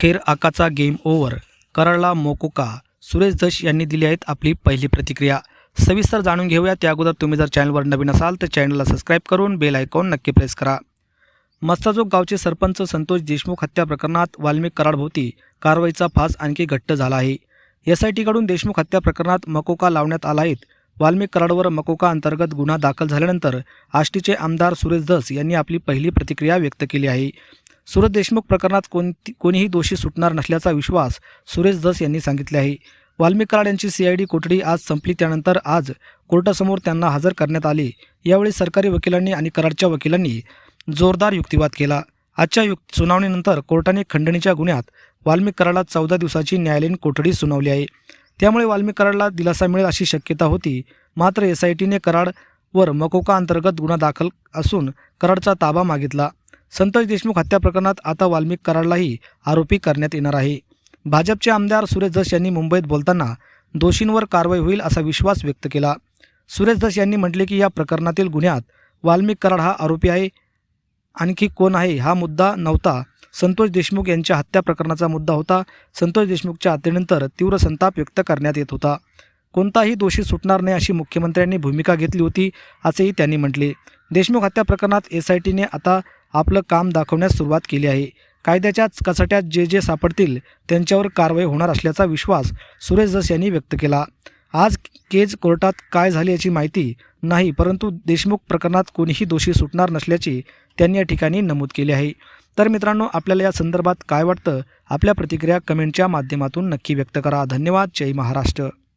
खेर आकाचा game over कराडला MCOCA Suresh दश यांनी दिली आहेत आपली पहिली प्रतिक्रिया. सविस्तर जाणून घेऊया. त्या अगोदर तुम्ही जर चॅनलवर नवीन असाल तर चॅनलला सबस्क्राईब करून बेल आयकॉन नक्की प्रेस करा. मस्ताजोग गावचे सरपंच संतोष देशमुख हत्या प्रकरणात वाल्मिक कराडभोवती कारवाईचा फास आणखी घट्ट झाला आहे. एस आय टीकडून देशमुख हत्या प्रकरणात मकोका लावण्यात आला आहेत वाल्मिक कराडवर मकोका अंतर्गत गुन्हा दाखल झाल्यानंतर आष्टीचे आमदार सुरेश धस यांनी आपली पहिली प्रतिक्रिया व्यक्त केली आहे. सुरेश देशमुख प्रकरणात कोणती कोणीही दोषी सुटणार नसल्याचा विश्वास सुरेश दस यांनी सांगितले आहे. वाल्मिक कराड यांची सीआयडी कोठडी आज संपली. त्यानंतर आज कोर्टासमोर त्यांना हजर करण्यात आले. यावेळी सरकारी वकिलांनी आणि कराडच्या वकिलांनी जोरदार युक्तिवाद केला. आजच्या युक्त सुनावणीनंतर कोर्टाने खंडणीच्या गुन्ह्यात वाल्मिक कराडला चौदा दिवसाची न्यायालयीन कोठडी सुनावली आहे. त्यामुळे वाल्मिक कराडला दिलासा मिळेल अशी शक्यता होती. मात्र एस आय टीने कराडवर मकोका अंतर्गत गुन्हा दाखल असून कराडचा ताबा मागितला. संतोष देशमुख हत्या प्रकरणात आता वाल्मिक कराडलाही आरोपी करण्यात येणार आहे. भाजपचे आमदार सुरेश धस यांनी मुंबईत बोलताना दोषींवर कारवाई होईल असा विश्वास व्यक्त केला. सुरेश धस यांनी म्हटले की या प्रकरणातील गुन्ह्यात वाल्मिक कराड हा आरोपी आहे. आणखी कोण आहे हा मुद्दा नव्हता. संतोष देशमुख यांच्या हत्या प्रकरणाचा मुद्दा होता. संतोष देशमुखच्या हत्येनंतर तीव्र संताप व्यक्त करण्यात येत होता. कोणताही दोषी सुटणार नाही अशी मुख्यमंत्र्यांनी भूमिका घेतली होती असेही त्यांनी म्हटले. देशमुख हत्या प्रकरणात एस आय टीने आता आपलं काम दाखवण्यास सुरुवात केली आहे. कायद्याच्या कचट्यात जे जे सापडतील त्यांच्यावर कारवाई होणार असल्याचा विश्वास सुरेश जस यांनी व्यक्त केला. आज केज कोर्टात काय झाले याची माहिती नाही परंतु देशमुख प्रकरणात कोणीही दोषी सुटणार नसल्याचे त्यांनी या ठिकाणी नमूद केले आहे. तर मित्रांनो आपल्याला या संदर्भात काय वाटतं? आपल्या प्रतिक्रिया कमेंटच्या माध्यमातून नक्की व्यक्त करा. धन्यवाद. जय महाराष्ट्र.